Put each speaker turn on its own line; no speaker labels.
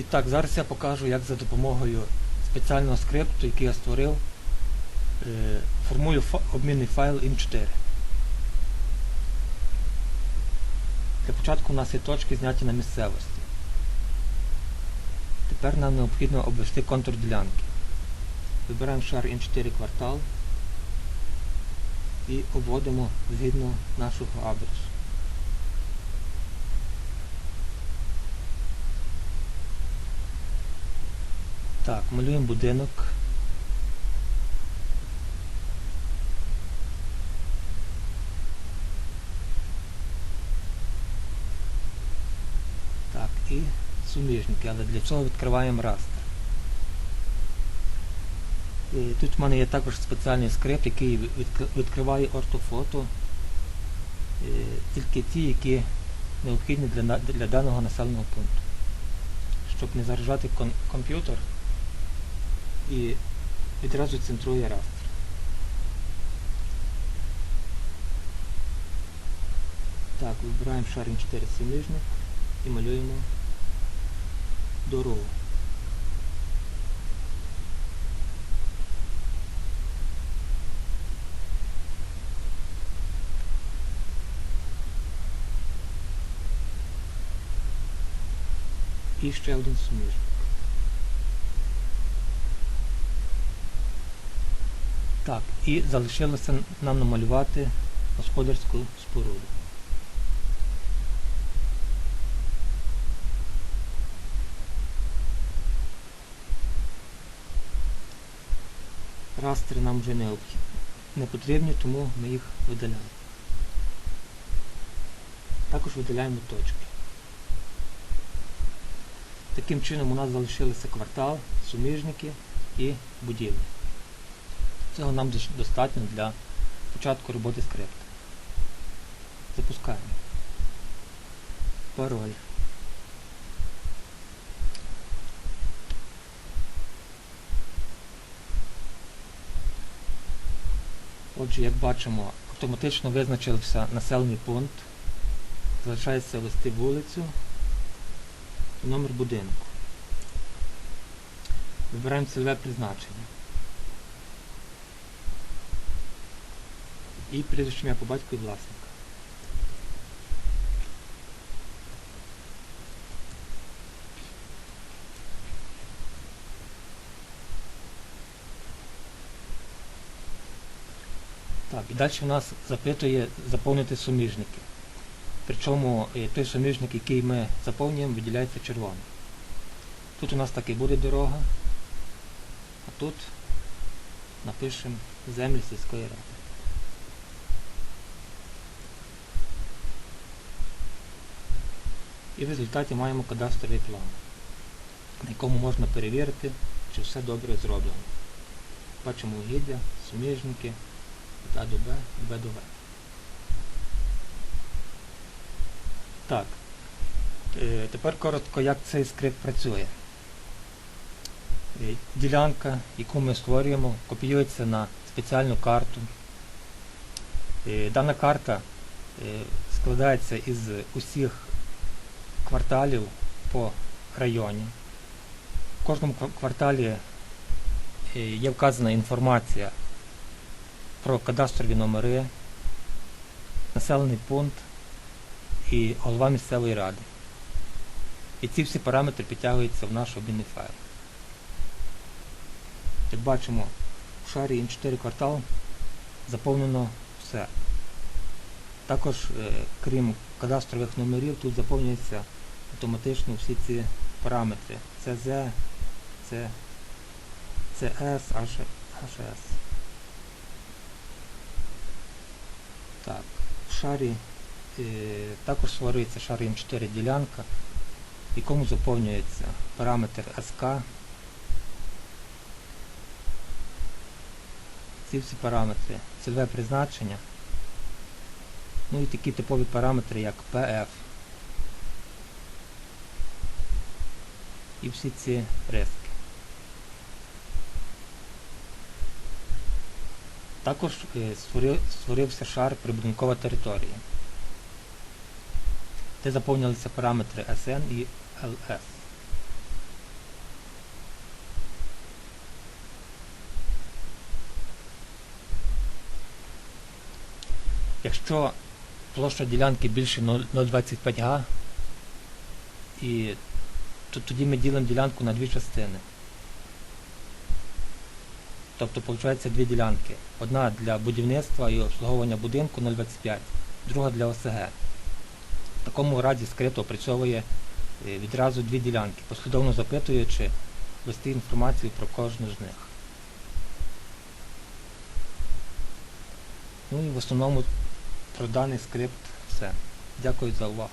І так, зараз я покажу, як за допомогою спеціального скрипту, який я створив, е, формую обмінний файл IM4. Для початку у нас є точки зняті на місцевості. Тепер нам необхідно обвести контур ділянки. Вибираємо шар IM4 квартал і обводимо згідно нашого адресу. Так, малюємо будинок. Так, і суміжники, але для цього відкриваємо растер. І тут в мене є також спеціальний скрипт, який відкриває ортофото, тільки ті, які необхідні для, для даного населеного пункту. Щоб не заражати комп'ютер і відразу центрує растер. Так, вибираємо шарин 4 суміжник і малюємо дорогу. І ще один суміжник. Так, і залишилося нам намалювати господарську споруду. Растри нам вже не, потрібні, тому ми їх видаляємо. Також видаляємо точки. Таким чином у нас залишилися квартал, суміжники і будівлі. Цього нам достатньо для початку роботи скрипта. Запускаємо. Пароль. Отже, як бачимо, автоматично визначився населений пункт. Залишається ввести вулицю і номер будинку. Вибираємо цільове призначення. І прізвище ім'я по батьку і власника. Так, і далі в нас запитує заповнити суміжники. Причому е, той суміжник, який ми заповнюємо, виділяється червоним. Тут у нас так і буде дорога, а тут напишемо землі сільської ради. І в результаті маємо кадастровий план, на якому можна перевірити, чи все добре зроблено. Бачимо угіддя, суміжники, від А до Б, Б до В. Так. Е, Тепер коротко, як цей скрипт працює. Е, Ділянка, яку ми створюємо, копіюється на спеціальну карту. Е, Дана карта складається із усіх кварталів по районі. В кожному кварталі е, є вказана інформація про кадастрові номери, населений пункт і голова місцевої ради. І ці всі параметри підтягуються в наш обмінний файл. Як бачимо, в шарі М4 квартал заповнено все. Також, е, крім кадастрових номерів, тут заповнюються автоматично всі ці параметри. ЦЗ, С, CS, HS. Так, в шарі е, також створюється шар М4 ділянка, в якому заповнюється параметр СК. Ці всі параметри, цільове призначення, ну і такі типові параметри, як PF. і всі ці риски. Також е, створився шар прибудинкова територія, де заповнилися параметри SN і LS. Якщо площа ділянки більше 0,25 га і тоді ми ділимо ділянку на дві частини. Тобто, виходить дві ділянки. Одна для будівництва і обслуговування будинку 0,25, друга для ОСГ. В такому разі скрипт опрацьовує е, відразу дві ділянки, послідовно запитуючи ввести інформацію про кожну з них. Ну і в основному про даний скрипт все. Дякую за увагу.